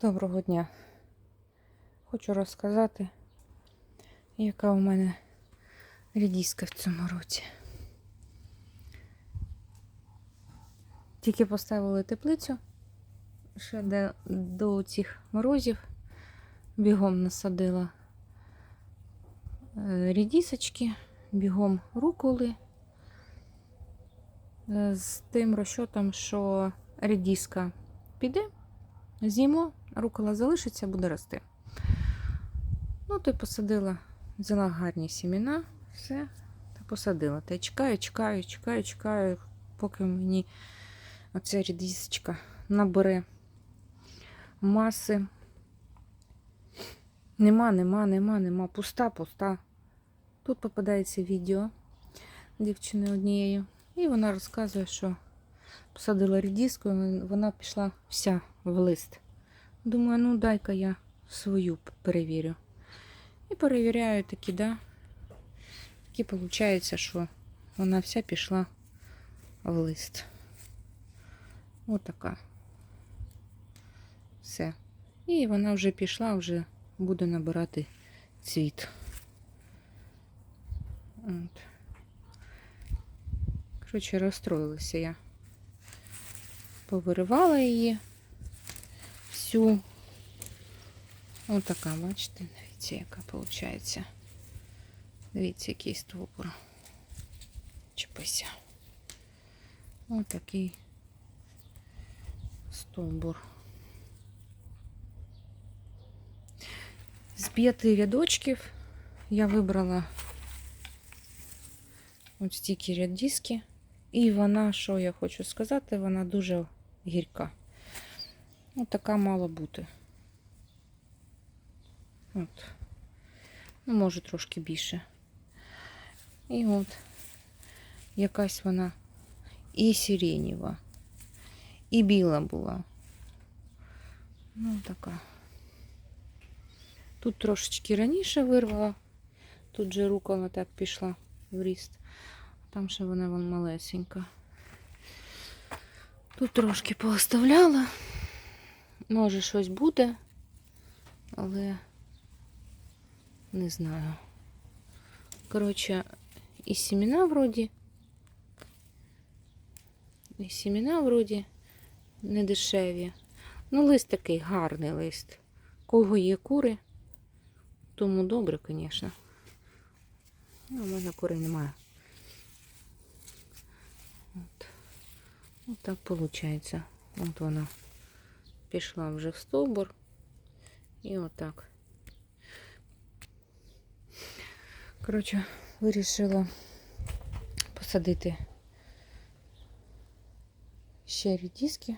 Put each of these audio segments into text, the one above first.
Доброго дня. Хочу розказати, яка у мене рідіска в цьому році. Тільки поставили теплицю, ще до, до цих морозів бігом насадила е, рідісочки, бігом руколи. Е, З тим розчотом, що рідіска піде, з'їмо, рукола залишиться, буде рости. Ну, то й посадила, взяла гарні сімена, все, та посадила. Та й чекаю, чекаю, чекаю, чекаю, поки мені оця рідісочка набере маси. Нема, нема, нема, нема. Пуста, пуста. Тут попадається відео дівчини однією. І вона розказує, що посадила рідіску, вона пішла вся в лист. Думаю, ну дай-ка я свою перевірю. І перевіряю таки, да. Таки виходить, що вона вся пішла в лист. Отака. Все. І вона вже пішла, вже буде набирати цвіт. От. Коротше, розстроїлася я. Повиривала її всю. Ось така, бачите, дивіться, яка виходить. Дивіться, який стовбур. Чіпися. Ось такий стовбур. З п'яти рядочків я вибрала ось стільки рядіски. І вона, що я хочу сказати, вона дуже гірка. Ось така мала бути. От. Ну, може, трошки більше. І от якась вона і сиренєва, і біла була. Ну, така. Тут трошечки раніше вирвала. Тут же рукола так пішла в ріст. Там ще вона вон малесенька. Тут трошки пооставляла. Може щось буде, але не знаю. Коротше, і сімена вроді. І сімена вроді не дешеві. Ну, лист такий гарний лист. Кого є кури, тому добре, звісно. Ну, у мене кури немає. От. От так виходить. От вона пішла вже в стовбур. І отак. Коротше, вирішила посадити ще рідіски,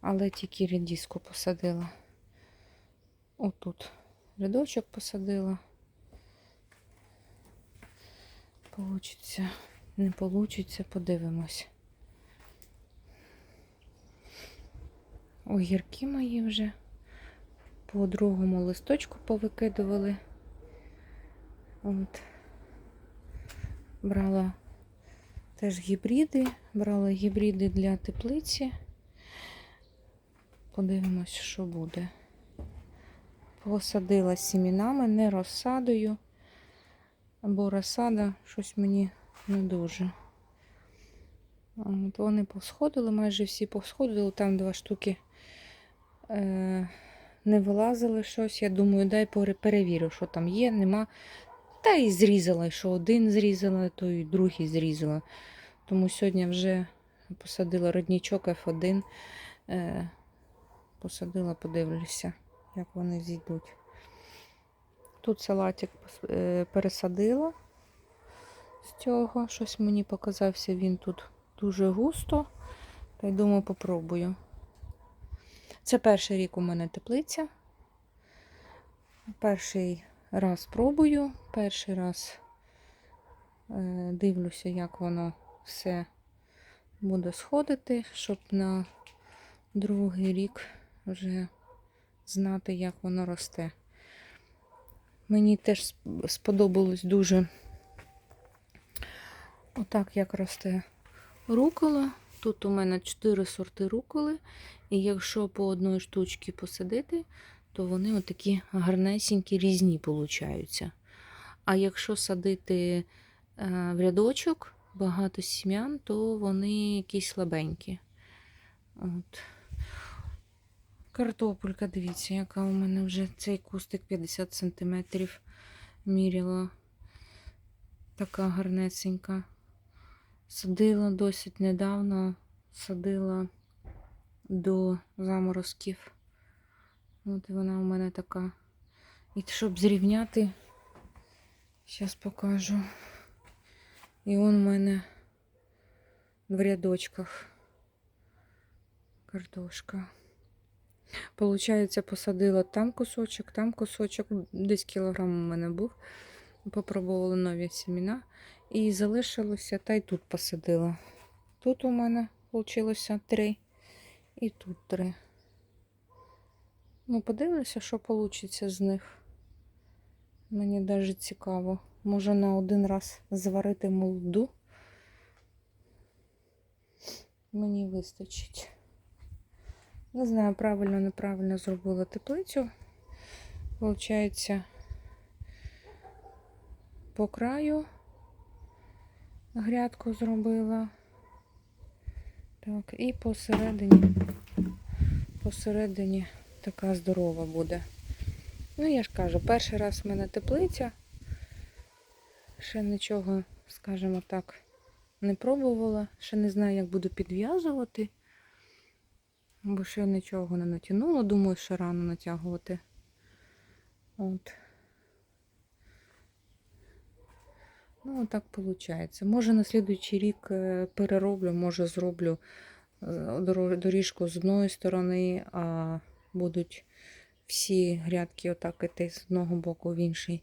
але тільки рідіску посадила. Отут рядочок посадила. Получиться, не получиться, подивимось. Огірки мої вже по другому листочку повикидували. От. Брала теж гібриди, брала гібриди для теплиці. Подивимось, що буде. Посадила сімінами, не розсадою, бо розсада щось мені не дуже. От вони посходили, майже всі посходили, там два штуки не вилазили щось. Я думаю, дай перевірю, що там є, нема. Та і зрізала, що один зрізала, то і другий зрізала. Тому сьогодні вже посадила роднічок F1. Е, посадила, подивлюся, як вони зійдуть. Тут салатик е, пересадила з цього. Щось мені показався він тут дуже густо. Та й думаю, попробую. Це перший рік у мене теплиця. Перший раз пробую, перший раз е, дивлюся, як воно все буде сходити, щоб на другий рік вже знати, як воно росте. Мені теж сподобалось дуже отак, як росте рукола. Тут у мене 4 сорти руколи. І якщо по одної штучці посадити, то вони отакі гарнесенькі різні получаються. А якщо садити е, в рядочок багато сім'ян, то вони якісь слабенькі. От. Картопелька, дивіться, яка у мене вже цей кустик 50 см міряла. Така гарнесенька. Садила досить недавно, садила до заморозків. От вона у мене така. І щоб зрівняти, зараз покажу. І он у мене в рядочках картошка. Получається, посадила там кусочок, там кусочок, десь кілограм у мене був. Попробувала нові семена. І залишилося, та й тут посадила. Тут у мене вийшло три. І тут три. Ну, подивлюся, що вийде з них. Мені навіть цікаво. Може на один раз зварити молоду. Мені вистачить. Не знаю, правильно, неправильно зробила теплицю. Получається, по краю грядку зробила. Так, і посередині, посередині така здорова буде. Ну, я ж кажу, перший раз в мене теплиця. Ще нічого, скажімо так, не пробувала. Ще не знаю, як буду підв'язувати. Бо ще нічого не натягнула. Думаю, що рано натягувати. От. Ну, так виходить. Може на слідуючий рік е, перероблю, може зроблю е, доріжку з одної сторони, а будуть всі грядки отак іти з одного боку в інший.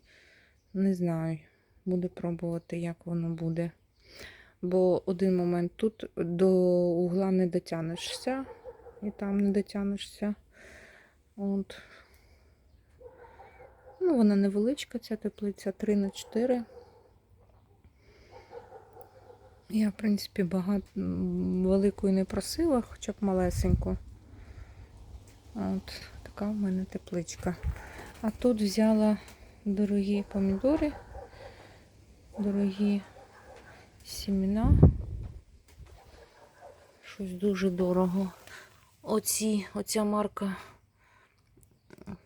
Не знаю. Буду пробувати, як воно буде. Бо один момент тут до угла не дотягнешся, і там не дотягнешся. От. Ну, вона невеличка, ця теплиця 3 на 4. Я, в принципі, багато великої не просила, хоча б малесеньку. От така в мене тепличка. А тут взяла дорогі помідори, дорогі сімена. Щось дуже дорого. Оці, оця марка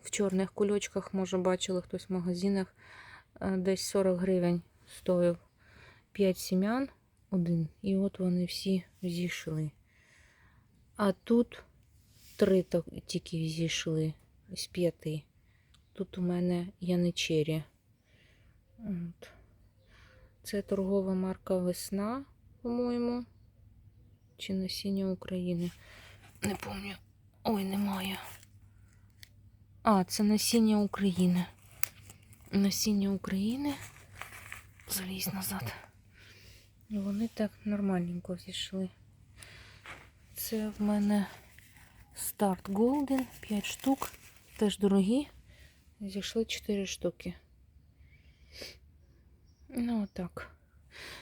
в чорних кульочках, може, бачили хтось в магазинах, е, десь 40 гривень стоїв 5 сім'ян один. І от вони всі зійшли. А тут три тільки зійшли з п'яти. Тут у мене яничері. От. Це торгова марка Весна, по-моєму. Чи насіння України. Не пам'ятаю. Ой, немає. А, це насіння України. Насіння України. Залізь назад. І вони так нормальненько зійшли. Це в мене старт Golden, 5 штук. Теж дорогі. Зійшли 4 штуки. Ну, отак.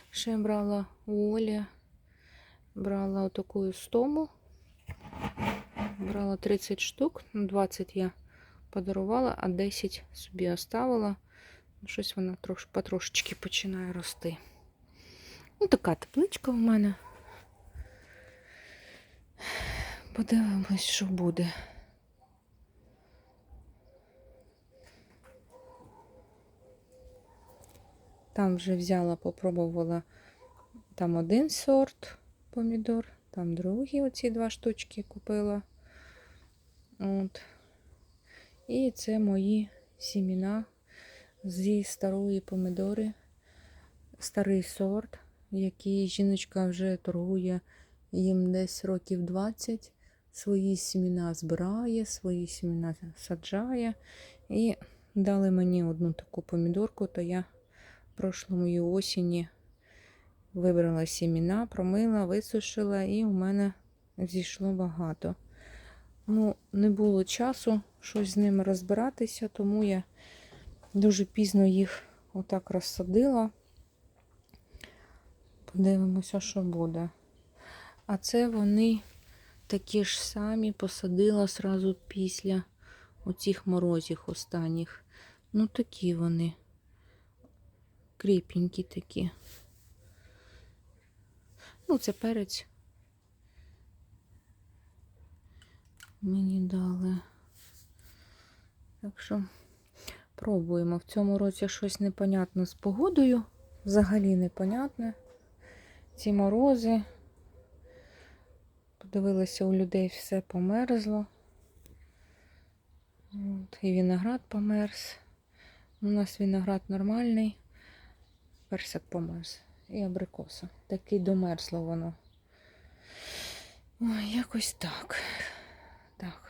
Ще я брала у Олі. Брала отаку стому. Брала 30 штук. Ну, 20 я подарувала, а 10 собі оставила. Щось вона трош, потрошечки починає рости. Ну, така тепличка в мене. Подивимось, що буде. Там вже взяла, попробувала там один сорт помідор, там другі оці два штучки купила. От. І це мої сіміна зі старої помідори, старий сорт, який жіночка вже торгує їм десь років 20. Свої сіміна збирає, свої сіміна саджає. І дали мені одну таку помідорку, то я прошлої осені вибрала сіміна, промила, висушила, і у мене зійшло багато. Ну, не було часу щось з ними розбиратися, тому я дуже пізно їх отак розсадила. Подивимося, що буде. А це вони такі ж самі посадила сразу після оцих морозів останніх. Ну, такі вони. Кріпенькі такі. Ну, це перець. Мені дали. Так що пробуємо. В цьому році щось непонятне з погодою. Взагалі непонятне. Ці морози. Подивилася, у людей все померзло. От, і виноград померз. У нас виноград нормальний. Персик померз. І абрикоса. Такий домерзло воно. Ой, якось так. Так,